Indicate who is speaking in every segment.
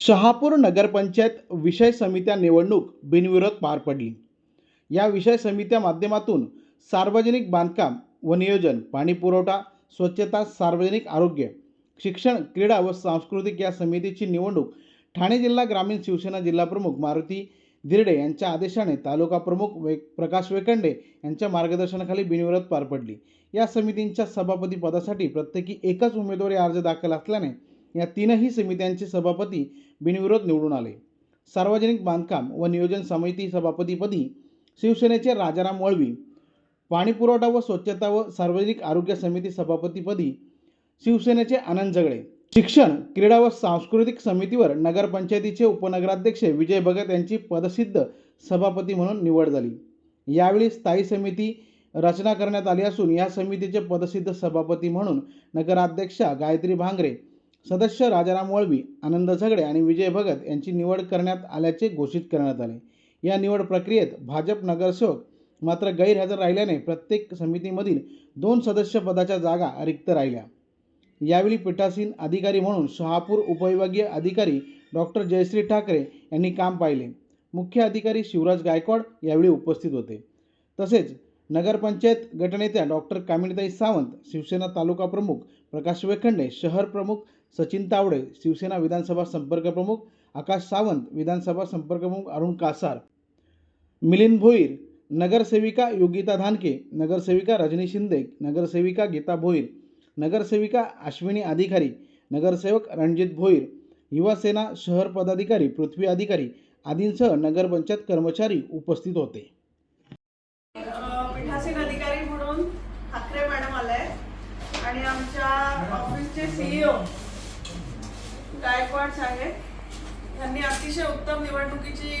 Speaker 1: शहापूर नगरपंचायत विषय समित्या निवडणूक बिनविरोध पार पडली. या विषय समित्या माध्यमातून सार्वजनिक बांधकाम व नियोजन पाणीपुरवठा स्वच्छता सार्वजनिक आरोग्य शिक्षण क्रीडा व सांस्कृतिक या समितीची निवडणूक ठाणे जिल्हा ग्रामीण शिवसेना जिल्हाप्रमुख मारुती धिरडे यांच्या आदेशाने तालुका प्रमुख वे प्रकाश वेकंडे यांच्या मार्गदर्शनाखाली बिनविरोध पार पडली. या समितींच्या सभापती पदासाठी प्रत्येकी एकच उमेदवारी अर्ज दाखल असल्याने या तीनही समित्यांचे सभापती बिनविरोध निवडून आले. सार्वजनिक बांधकाम व नियोजन समिती सभापतीपदी शिवसेनेचे राजाराम वळवी पाणीपुरवठा व स्वच्छता व सार्वजनिक आरोग्य समिती सभापतीपदी शिवसेनेचे आनंद जगळे शिक्षण क्रीडा व सांस्कृतिक समितीवर नगरपंचायतीचे उपनगराध्यक्ष विजय भगत यांची पदसिद्ध सभापती म्हणून निवड झाली. यावेळी स्थायी समिती रचना करण्यात आली असून या समितीचे पदसिद्ध सभापती म्हणून नगराध्यक्षा गायत्री भांगरे सदस्य राजाराम वळवी आनंद झगडे आणि विजय भगत यांची निवड करण्यात आल्याचे घोषित करण्यात आले. या निवड प्रक्रियेत भाजप नगरसेवक मात्र गैरहजर राहिल्याने प्रत्येक समितीमधील दोन सदस्य पदाच्या जागा रिक्त राहिल्या. यावेळी पीठासीन अधिकारी म्हणून शहापूर उपविभागीय अधिकारी डॉक्टर जयश्री ठाकरे यांनी काम पाहिले. मुख्य अधिकारी शिवराज गायकवाड यावेळी उपस्थित होते. तसेच नगरपंचायत गटनेत्या डॉक्टर कामिणीताई सावंत शिवसेना तालुका प्रमुख प्रकाश वेखंडे शहर प्रमुख सचिन तावडे शिवसेना विधानसभा संपर्क प्रमुख आकाश सावंत विधानसभा संपर्क प्रमुख अरुण कासार मिलिंद भोईर नगरसेविका योगिता धानके नगरसेविका रजनी शिंदे नगरसेविका गीता भोईर नगरसेविका अश्विनी अधिकारी नगरसेवक रणजित भोईर युवासेना शहर पदाधिकारी पृथ्वी अधिकारी आदींसह नगरपंचायत कर्मचारी उपस्थित होते
Speaker 2: अ, पीठासीन अधिकारी म्हणून ठाकरे मॅडम आलाय आणि आमच्या ऑफिसचे सीईओ गायकवाड साहेब त्यांनी अतिशय उत्तम निवडणुकीची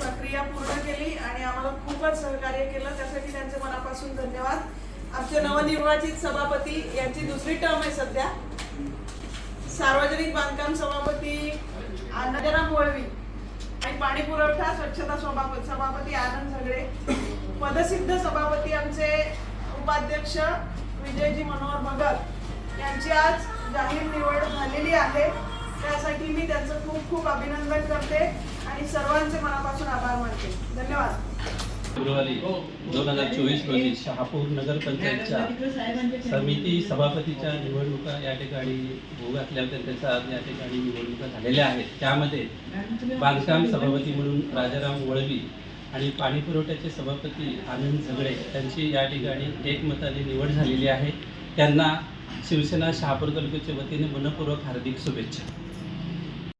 Speaker 2: प्रक्रिया पूर्ण केली आणि आम्हाला खूपच सहकार्य केलं. त्यासाठी त्यांचे मनापासून धन्यवाद. आमचे नवनिर्वाचित सभापती यांची दुसरी टर्म आहे सध्या. सार्वजनिक बांधकाम सभापती आनंदराम वळवी आणि पाणी पुरवठा स्वच्छता सभापती सभापती आनंद झगडे. पदसिद्ध सभापती आमचे उपाध्यक्ष विजयजी मनोहर भगत यांची आज जाहीर निवड झालेली आहे. त्यासाठी मी त्यांचं खूप खूप अभिनंदन करते आणि सर्वांचे मनापासून आभार मानते. धन्यवाद.
Speaker 3: फेब्रुवारी दोन हजार चोवीस रोजी शहापूर नगरपंचायतच्या समिती सभापतीच्या निवडणुका या ठिकाणी होऊ घातल्या होत्या त्याच्या आज या ठिकाणी निवडणुका झालेल्या आहेत. त्यामध्ये बांधकाम सभापती म्हणून राजाराम वळवी आणि पाणी पुरवठ्याचे सभापती आनंद झगडे त्यांची या ठिकाणी एकमताने निवड झालेली आहे. त्यांना शिवसेना शहापूर तालुक्याच्या वतीने मनपूर्वक हार्दिक शुभेच्छा.